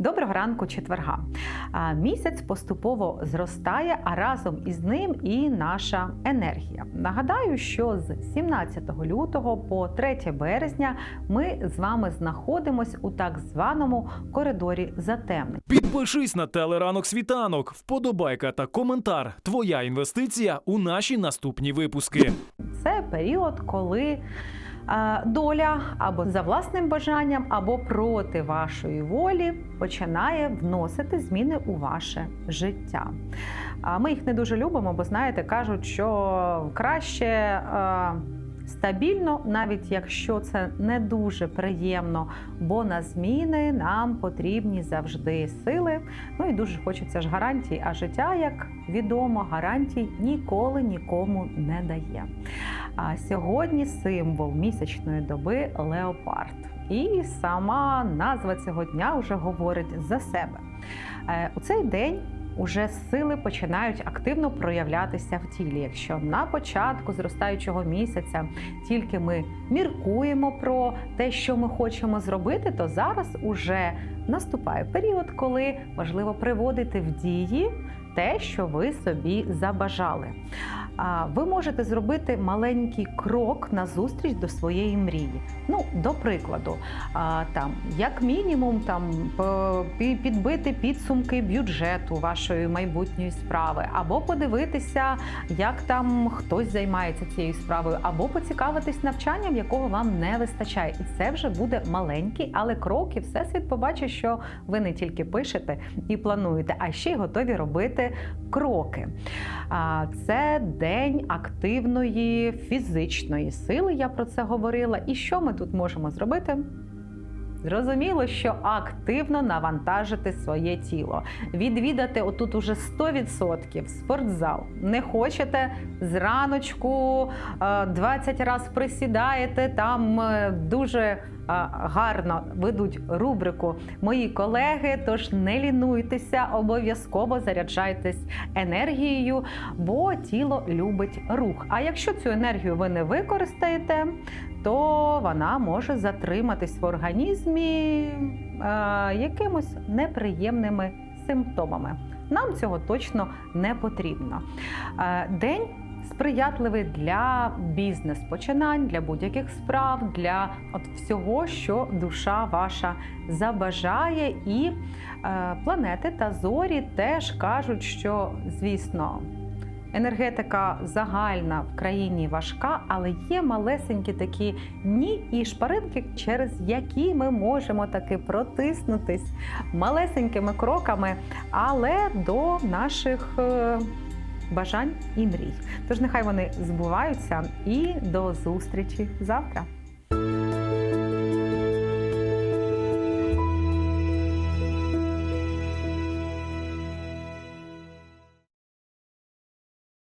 Доброго ранку четверга. Місяць поступово зростає, а разом із ним і наша енергія. Нагадаю, що з 17 лютого по 3 березня ми з вами знаходимось у так званому коридорі затемнень. Підпишись на телеранок світанок, вподобайка та коментар. Твоя інвестиція у наші наступні випуски. Це період, коли доля або за власним бажанням, або проти вашої волі починає вносити зміни у ваше життя. Ми їх не дуже любимо, бо знаєте, кажуть, що краще. Стабільно, навіть якщо це не дуже приємно, бо на зміни нам потрібні завжди сили. Ну і дуже хочеться ж гарантій. А життя, як відомо, гарантій ніколи нікому не дає. А сьогодні символ місячної доби леопард. І сама назва цього дня вже говорить за себе. Е, У цей день Уже сили починають активно проявлятися в тілі. Якщо на початку зростаючого місяця тільки ми міркуємо про те, що ми хочемо зробити, то зараз уже наступає період, коли важливо приводити в дії те, що ви собі забажали. Ви можете зробити маленький крок назустріч до своєї мрії. Ну, до прикладу, там, як мінімум, там підбити підсумки бюджету вашої майбутньої справи, або подивитися, як там хтось займається цією справою, або поцікавитись навчанням, якого вам не вистачає. І це вже буде маленький, але крок, і всесвіт побачить, що ви не тільки пишете і плануєте, а ще й готові робити кроки. Це день активної фізичної сили. Я про це говорила. І що ми тут можемо зробити? Зрозуміло, що активно навантажити своє тіло, відвідати отут уже 100% спортзал. Не хочете зраночку е, 20 разів присідаєте, там е, дуже е, гарно ведуть рубрику мої колеги. Тож не лінуйтеся, обов'язково заряджайтесь енергією, бо тіло любить рух. А якщо цю енергію ви не використаєте, то вона може затриматись в організмі е, якимось неприємними симптомами. Нам цього точно не потрібно. Е, День сприятливий для бізнес-починань, для будь-яких справ, для от всього, що душа ваша забажає. І е, планети та зорі теж кажуть, що звісно. Енергетика загальна в країні важка, але є малесенькі такі дні і шпаринки, через які ми можемо таки протиснутись малесенькими кроками, але до наших е, бажань і мрій. Тож нехай вони збуваються і до зустрічі завтра.